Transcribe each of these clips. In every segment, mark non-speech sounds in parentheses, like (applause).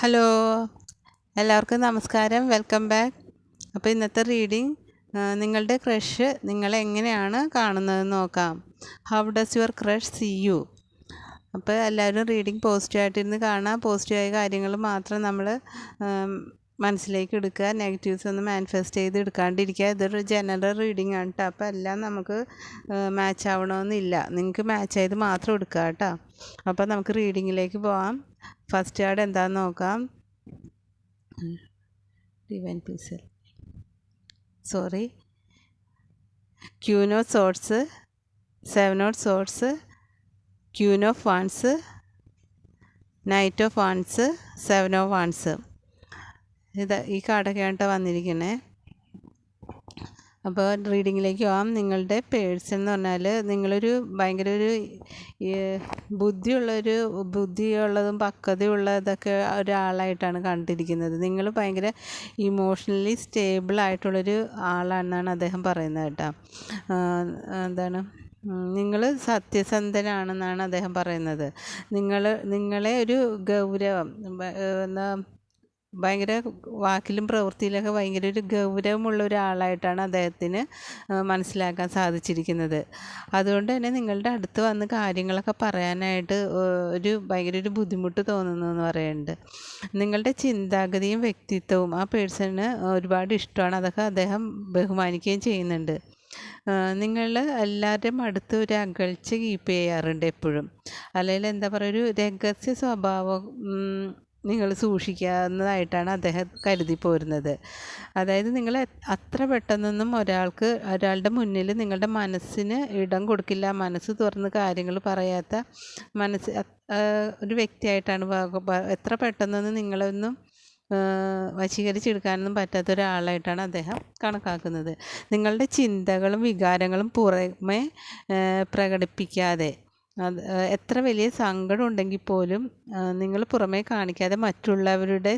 Hello. എല്ലാവർക്കും നമസ്കാരം. Welcome back. അപ്പോൾ ഇന്നത്തെ റീഡിംഗ് നിങ്ങളുടെ ക്രഷ് നിങ്ങളെ എങ്ങനെയാണ് കാണുന്നതെന്ന് നോക്കാം. How does your crush see you അപ്പോൾ എല്ലാവരും റീഡിങ് പോസിറ്റീവായിട്ടിരുന്ന് കാണാം. പോസിറ്റീവായ കാര്യങ്ങൾ മാത്രം നമ്മൾ മനസ്സിലേക്ക് എടുക്കുക. നെഗറ്റീവ്സ് ഒന്ന് മാനിഫെസ്റ്റ് ചെയ്ത് എടുക്കാണ്ടിരിക്കുക. ഇതൊരു ജനറൽ റീഡിംഗ് ആണ് കേട്ടോ അപ്പോൾ എല്ലാം നമുക്ക് മാച്ച് ആവണമെന്നില്ല. നിങ്ങൾക്ക് മാച്ച് ചെയ്ത് മാത്രം എടുക്കുക കേട്ടോ അപ്പോൾ നമുക്ക് റീഡിങ്ങിലേക്ക് പോകാം ഫസ്റ്റ് ആഡ് എന്താണെന്ന് നോക്കാം. Divine പീസൽ sorry queen of swords seven of swords queen of wands knight of wands seven of wands ഇത് ഈ കാർഡൊക്കെയാണ് വന്നിരിക്കുന്നത് അപ്പോൾ റീഡിങ്ങിലേക്ക് പോകാം നിങ്ങളുടെ പേഴ്സൺ എന്ന് പറഞ്ഞാൽ നിങ്ങളൊരു ഭയങ്കര ഒരു ബുദ്ധിയുള്ളൊരു ബുദ്ധിയുള്ളതും പക്വതയുള്ളതൊക്കെ ഒരാളായിട്ടാണ് കണ്ടിരിക്കുന്നത്. നിങ്ങൾ ഭയങ്കര ഇമോഷണലി സ്റ്റേബിൾ ആയിട്ടുള്ളൊരു ആളാണെന്നാണ് അദ്ദേഹം പറയുന്നത് കേട്ടോ. എന്താണ്? നിങ്ങൾ സത്യസന്ധനാണെന്നാണ് അദ്ദേഹം പറയുന്നത്. നിങ്ങൾ നിങ്ങളെ ഒരു ഗൗരവം എന്താ ഭയങ്കര വാക്കിലും പ്രവൃത്തിയിലൊക്കെ ഭയങ്കര ഒരു ഗൗരവമുള്ള ഒരാളായിട്ടാണ് അദ്ദേഹത്തിന് മനസ്സിലാക്കാൻ സാധിച്ചിരിക്കുന്നത്. അതുകൊണ്ട് തന്നെ നിങ്ങളുടെ അടുത്ത് വന്ന് കാര്യങ്ങളൊക്കെ പറയാനായിട്ട് ഒരു ഭയങ്കര ഒരു ബുദ്ധിമുട്ട് തോന്നുന്നു എന്ന് പറയുന്നുണ്ട്. നിങ്ങളുടെ ചിന്താഗതിയും വ്യക്തിത്വവും ആ പേഴ്സണിന് ഒരുപാട് ഇഷ്ടമാണ്. അതൊക്കെ അദ്ദേഹം ബഹുമാനിക്കുകയും ചെയ്യുന്നുണ്ട്. നിങ്ങൾ എല്ലാവരുടെയും അടുത്ത് ഒരു അകൽച്ച കീപ്പ് ചെയ്യാറുണ്ട് എപ്പോഴും. അല്ലെങ്കിൽ എന്താ പറയുക ഒരു രഹസ്യ സ്വഭാവം നിങ്ങൾ സൂക്ഷിക്കാവുന്നതായിട്ടാണ് അദ്ദേഹം കരുതി പോരുന്നത്. അതായത് നിങ്ങൾ അത്ര പെട്ടെന്നൊന്നും ഒരാൾക്ക് ഒരാളുടെ മുന്നിൽ നിങ്ങളുടെ മനസ്സിന് ഇടം കൊടുക്കില്ല മനസ്സ് തുറന്ന് കാര്യങ്ങൾ പറയാത്ത മനസ്സ് ഒരു വ്യക്തിയായിട്ടാണ് എത്ര പെട്ടെന്നൊന്നും നിങ്ങളൊന്നും വശീകരിച്ചെടുക്കാനൊന്നും പറ്റാത്ത ഒരാളായിട്ടാണ് അദ്ദേഹം കണക്കാക്കുന്നത്. നിങ്ങളുടെ ചിന്തകളും വികാരങ്ങളും പുറമെ പ്രകടിപ്പിക്കാതെ അത് എത്ര വലിയ സങ്കടം ഉണ്ടെങ്കിൽ പോലും നിങ്ങൾ പുറമേ കാണിക്കാതെ മറ്റുള്ളവരുടെ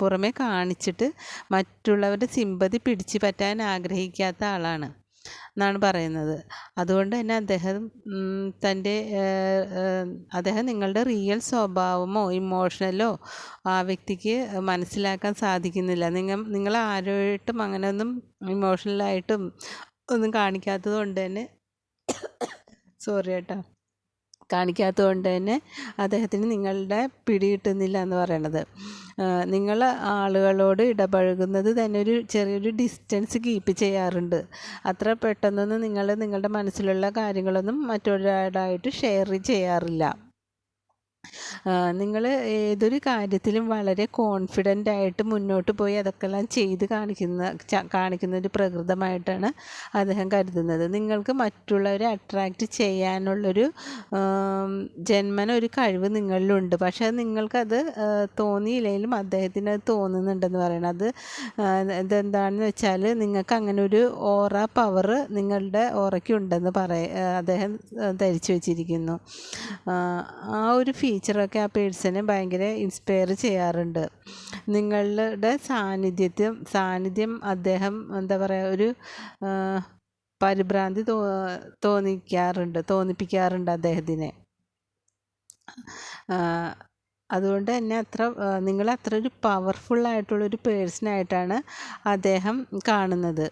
പുറമേ കാണിച്ചിട്ട് മറ്റുള്ളവരുടെ സിമ്പതി പിടിച്ചു പറ്റാൻ ആഗ്രഹിക്കാത്ത ആളാണ് എന്നാണ് പറയുന്നത്. അതുകൊണ്ട് തന്നെ അദ്ദേഹം തന്റെ അദ്ദേഹം നിങ്ങളുടെ റിയൽ സ്വഭാവമോ ഇമോഷണലോ ആ വ്യക്തിക്ക് മനസ്സിലാക്കാൻ സാധിക്കുന്നില്ല. നിങ്ങൾ നിങ്ങൾ ആരുമായിട്ടും അങ്ങനെയൊന്നും ഇമോഷണലായിട്ടും ഒന്നും കാണിക്കാത്തത് കൊണ്ട് തന്നെ (coughs) സോറി കേട്ടോ. കാണിക്കാത്തത് കൊണ്ട് തന്നെ അദ്ദേഹത്തിന് നിങ്ങളുടെ പിടി കിട്ടുന്നില്ല എന്ന് പറയണത്. നിങ്ങൾ ആളുകളോട് ഇടപഴകുന്നത് തന്നെ ഒരു ചെറിയൊരു ഡിസ്റ്റൻസ് കീപ്പ് ചെയ്യാറുണ്ട്. അത്ര പെട്ടെന്നൊന്നും നിങ്ങൾ നിങ്ങളുടെ മനസ്സിലുള്ള കാര്യങ്ങളൊന്നും മറ്റൊരാളായിട്ട് ഷെയർ ചെയ്യാറില്ല. നിങ്ങൾ ഏതൊരു കാര്യത്തിലും വളരെ കോൺഫിഡന്റ് ആയിട്ട് മുന്നോട്ട് പോയി അതൊക്കെല്ലാം ചെയ്ത് കാണിക്കുന്ന കാണിക്കുന്ന ഒരു പ്രകൃതമായിട്ടാണ് അദ്ദേഹം കരുതുന്നത്. നിങ്ങൾക്ക് മറ്റുള്ളവരെ അട്രാക്റ്റ് ചെയ്യാനുള്ളൊരു ജന്മന ഒരു കഴിവ് നിങ്ങളിലുണ്ട്. പക്ഷേ നിങ്ങൾക്കത് തോന്നിയില്ലെങ്കിലും അദ്ദേഹത്തിന് അത് തോന്നുന്നുണ്ടെന്ന് പറയണം. അത് ഇതെന്താണെന്ന് വെച്ചാൽ നിങ്ങൾക്ക് അങ്ങനെ ഒരു ഓറ പവർ നിങ്ങളുടെ ഓറയ്ക്കുണ്ടെന്ന് പറയ അദ്ദേഹം ധരിച്ചു വച്ചിരിക്കുന്നു. ആ ഒരു ഫീച്ചറൊക്കെ ആ പേഴ്സണെ ഭയങ്കര ഇൻസ്പയർ ചെയ്യാറുണ്ട്. നിങ്ങളുടെ സാന്നിധ്യത്തിൽ സാന്നിധ്യം അദ്ദേഹം എന്താ പറയുക ഒരു പരിഭ്രാന്തി തോ തോന്നിക്കാറുണ്ട് തോന്നിപ്പിക്കാറുണ്ട് അദ്ദേഹത്തിനെ. അതുകൊണ്ട് തന്നെ അത്ര നിങ്ങൾ അത്ര ഒരു പവർഫുൾ ആയിട്ടുള്ളൊരു പേഴ്സണായിട്ടാണ് അദ്ദേഹം കാണുന്നത്.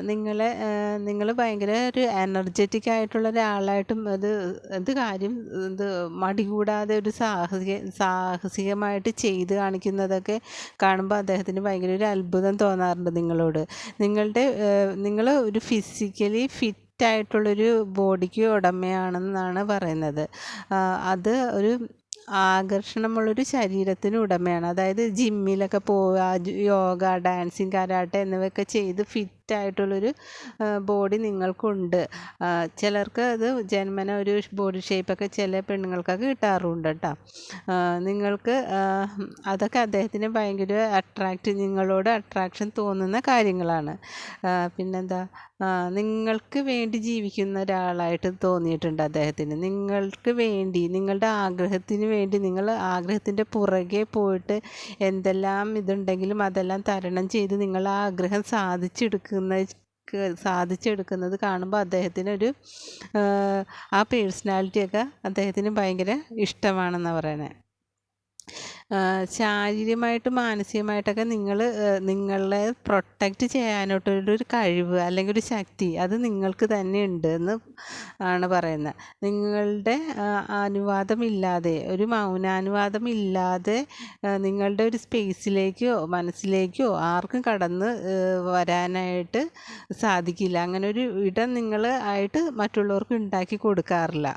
നിങ്ങളെ നിങ്ങൾ ഭയങ്കര ഒരു എനർജറ്റിക് ആയിട്ടുള്ള ഒരാളായിട്ടും അത് എന്ത് കാര്യം ഇത് മടി കൂടാതെ ഒരു സാഹസിക സാഹസികമായിട്ട് ചെയ്ത് കാണിക്കുന്നതൊക്കെ കാണുമ്പോൾ അദ്ദേഹത്തിന് ഭയങ്കര ഒരു അത്ഭുതം തോന്നാറുണ്ട് നിങ്ങളോട്. നിങ്ങളുടെ നിങ്ങൾ ഒരു ഫിസിക്കലി ഫിറ്റ് ായിട്ടുള്ളൊരു ബോഡിക്ക് ഉടമയാണെന്നാണ് പറയുന്നത്. അത് ഒരു ആകർഷണമുള്ളൊരു ശരീരത്തിന് ഉടമയാണ്. അതായത് ജിമ്മിലൊക്കെ പോവുക യോഗ ഡാൻസിങ് കരാട്ടെ എന്നിവയൊക്കെ ചെയ്ത് ഫിറ്റ് ആയിട്ടുള്ളൊരു ബോഡി നിങ്ങൾക്കുണ്ട്. ചിലർക്ക് അത് ജന്മന ഒരു ബോഡി ഷേപ്പൊക്കെ ചില പെണ്ണുങ്ങൾക്കൊക്കെ കിട്ടാറുണ്ട് കേട്ടോ. നിങ്ങൾക്ക് അതൊക്കെ അദ്ദേഹത്തിന് ഭയങ്കര അട്രാക്റ്റ് നിങ്ങളോട് അട്രാക്ഷൻ തോന്നുന്ന കാര്യങ്ങളാണ്. പിന്നെന്താ നിങ്ങൾക്ക് വേണ്ടി ജീവിക്കുന്ന ഒരാളായിട്ട് തോന്നിയിട്ടുണ്ട് അദ്ദേഹത്തിന്. നിങ്ങൾക്ക് വേണ്ടി നിങ്ങളുടെ ആഗ്രഹത്തിന് വേണ്ടി നിങ്ങൾ ആഗ്രഹത്തിന്റെ പുറകെ പോയിട്ട് എന്തെല്ലാം ഇതുണ്ടെങ്കിലും അതെല്ലാം തരണം ചെയ്ത് നിങ്ങൾ ആഗ്രഹം സാധിച്ചെടുക്കുന്ന സാധിച്ചെടുക്കുന്നത് കാണുമ്പോൾ അദ്ദേഹത്തിനൊരു ആ പേഴ്സണാലിറ്റിയൊക്കെ അദ്ദേഹത്തിന് ഭയങ്കര ഇഷ്ടമാണെന്നാണ് പറയണത് ശാരീരികമായിട്ട് മാനസികമായിട്ടൊക്കെ നിങ്ങൾ നിങ്ങളെ പ്രൊട്ടക്റ്റ് ചെയ്യാനായിട്ടൊരു കഴിവ് അല്ലെങ്കിൽ ഒരു ശക്തി അത് നിങ്ങൾക്ക് തന്നെ ഉണ്ട് എന്ന് ആണ് പറയുന്നത്. നിങ്ങളുടെ അനുവാദമില്ലാതെ ഒരു മൗനാനുവാദമില്ലാതെ നിങ്ങളുടെ ഒരു സ്പേസിലേക്കോ മനസ്സിലേക്കോ ആർക്കും കടന്ന് വരാനായിട്ട് സാധിക്കില്ല. അങ്ങനെ ഒരു ഇടം നിങ്ങൾ ആയിട്ട് മറ്റുള്ളവർക്ക് ഉണ്ടാക്കി കൊടുക്കാറില്ല.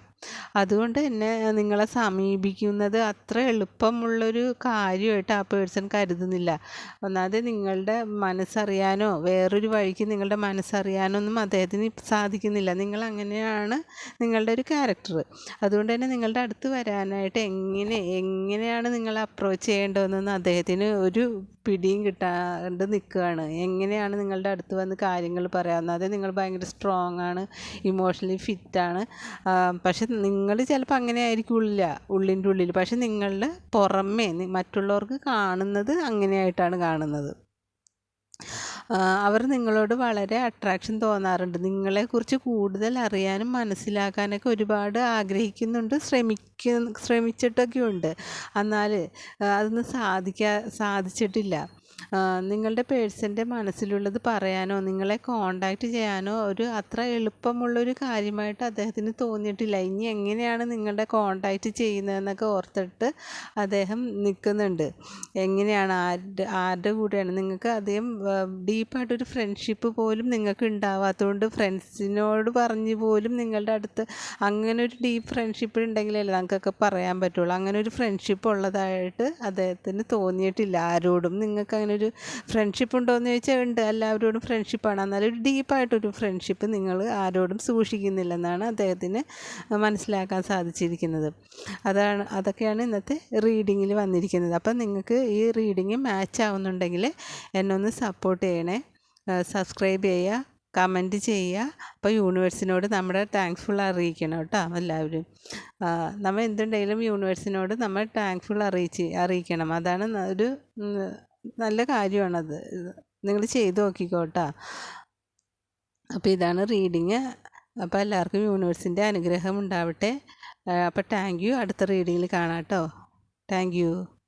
അതുകൊണ്ട് തന്നെ നിങ്ങളെ സമീപിക്കുന്നത് അത്ര എളുപ്പമുള്ളൊരു കാര്യമായിട്ട് ആ പേഴ്സൺ കരുതുന്നില്ല. ഒന്നാമത് നിങ്ങളുടെ മനസ്സറിയാനോ വേറൊരു വഴിക്ക് നിങ്ങളുടെ മനസ്സറിയാനോ ഒന്നും അദ്ദേഹത്തിന് സാധിക്കുന്നില്ല. നിങ്ങൾ അങ്ങനെയാണ് നിങ്ങളുടെ ഒരു ക്യാരക്ടർ അതുകൊണ്ട് തന്നെ നിങ്ങളുടെ അടുത്ത് വരാനായിട്ട് എങ്ങനെ എങ്ങനെയാണ് നിങ്ങൾ അപ്രോച്ച് ചെയ്യേണ്ടതെന്നൊന്നും അദ്ദേഹത്തിന് ഒരു പിടിയും കിട്ടാണ്ട് നിൽക്കുകയാണ്. എങ്ങനെയാണ് നിങ്ങളുടെ അടുത്ത് വന്ന് കാര്യങ്ങൾ പറയാവുന്നത് നിങ്ങൾ ഭയങ്കര സ്ട്രോങ് ആണ് ഇമോഷണലി ഫിറ്റാണ് പക്ഷെ നിങ്ങൾ ചിലപ്പോൾ അങ്ങനെ ആയിരിക്കില്ല ഉള്ളിന്റെ ഉള്ളിൽ. പക്ഷെ നിങ്ങളുടെ പുറമേ മറ്റുള്ളവർക്ക് കാണുന്നത് അങ്ങനെയായിട്ടാണ് കാണുന്നത്. അവർ നിങ്ങളോട് വളരെ അട്രാക്ഷൻ തോന്നാറുണ്ട്. നിങ്ങളെക്കുറിച്ച് കൂടുതൽ അറിയാനും മനസ്സിലാക്കാനൊക്കെ ഒരുപാട് ആഗ്രഹിക്കുന്നുണ്ട് ശ്രമിക്ക ശ്രമിച്ചിട്ടൊക്കെയുണ്ട്. എന്നാൽ അതൊന്നും സാധിക്കാ സാധിച്ചിട്ടില്ല. നിങ്ങളുടെ പേഴ്സന്റെ മനസ്സിലുള്ളത് പറയാനോ നിങ്ങളെ കോണ്ടാക്റ്റ് ചെയ്യാനോ ഒരു അത്ര എളുപ്പമുള്ളൊരു കാര്യമായിട്ട് അദ്ദേഹത്തിന് തോന്നിയിട്ടില്ല. ഇനി എങ്ങനെയാണ് നിങ്ങളുടെ കോണ്ടാക്റ്റ് ചെയ്യുന്നതെന്നൊക്കെ ഓർത്തിട്ട് അദ്ദേഹം നിൽക്കുന്നുണ്ട്. എങ്ങനെയാണ്? ആരുടെ ആരുടെ കൂടെയാണ്? നിങ്ങൾക്ക് അധികം ഡീപ്പായിട്ടൊരു ഫ്രണ്ട്ഷിപ്പ് പോലും നിങ്ങൾക്ക് ഉണ്ടാവാത്തതുകൊണ്ട് ഫ്രണ്ട്സിനോട് പറഞ്ഞു പോലും നിങ്ങളുടെ അടുത്ത് അങ്ങനെ ഒരു ഡീപ്പ് ഫ്രണ്ട്ഷിപ്പ് ഉണ്ടെങ്കിലല്ലേ നമുക്കൊക്കെ പറയാൻ പറ്റുള്ളൂ. അങ്ങനെ ഒരു ഫ്രണ്ട്ഷിപ്പ് ഉള്ളതായിട്ട് അദ്ദേഹത്തിന് തോന്നിയിട്ടില്ല. ആരോടും നിങ്ങൾക്ക് അങ്ങനെ ഒരു ഫ്രണ്ട്ഷിപ്പ് ഉണ്ടോ എന്ന് ചോദിച്ചാൽ ഉണ്ട്. എല്ലാവരോടും ഫ്രണ്ട്ഷിപ്പാണ് എന്നാലും ഒരു ഡീപ്പായിട്ടൊരു ഫ്രണ്ട്ഷിപ്പ് നിങ്ങൾ ആരോടും സൂക്ഷിക്കുന്നില്ലെന്നാണ് അദ്ദേഹത്തിന് മനസ്സിലാക്കാൻ സാധിച്ചിരിക്കുന്നത്. അതാണ് അതൊക്കെയാണ് ഇന്നത്തെ റീഡിങ്ങിൽ വന്നിരിക്കുന്നത്. അപ്പം നിങ്ങൾക്ക് ഈ റീഡിങ് മാച്ച് ആവുന്നുണ്ടെങ്കിൽ എന്നെ ഒന്ന് സപ്പോർട്ട് ചെയ്യണേ. സബ്സ്ക്രൈബ് ചെയ്യുക കമന്റ് ചെയ്യുക. അപ്പോൾ യൂണിവേഴ്സിനോട് നമ്മുടെ താങ്ക്ഫുൾ അറിയിക്കണം കേട്ടോ എല്ലാവരും. നമ്മൾ എന്തുണ്ടെങ്കിലും യൂണിവേഴ്സിനോട് നമ്മൾ താങ്ക്ഫുൾ അറിയിച്ച് അറിയിക്കണം. അതാണ് ഒരു നല്ല കാര്യമാണത്. നിങ്ങൾ ചെയ്ത് നോക്കിക്കോട്ടാ. അപ്പോൾ ഇതാണ് റീഡിങ്. അപ്പോൾ എല്ലാവർക്കും യൂണിവേഴ്സിന്റെ അനുഗ്രഹം ഉണ്ടാവട്ടെ. അപ്പോൾ താങ്ക് യു. അടുത്ത റീഡിങ്ങിൽ കാണാം കേട്ടോ. Thank you.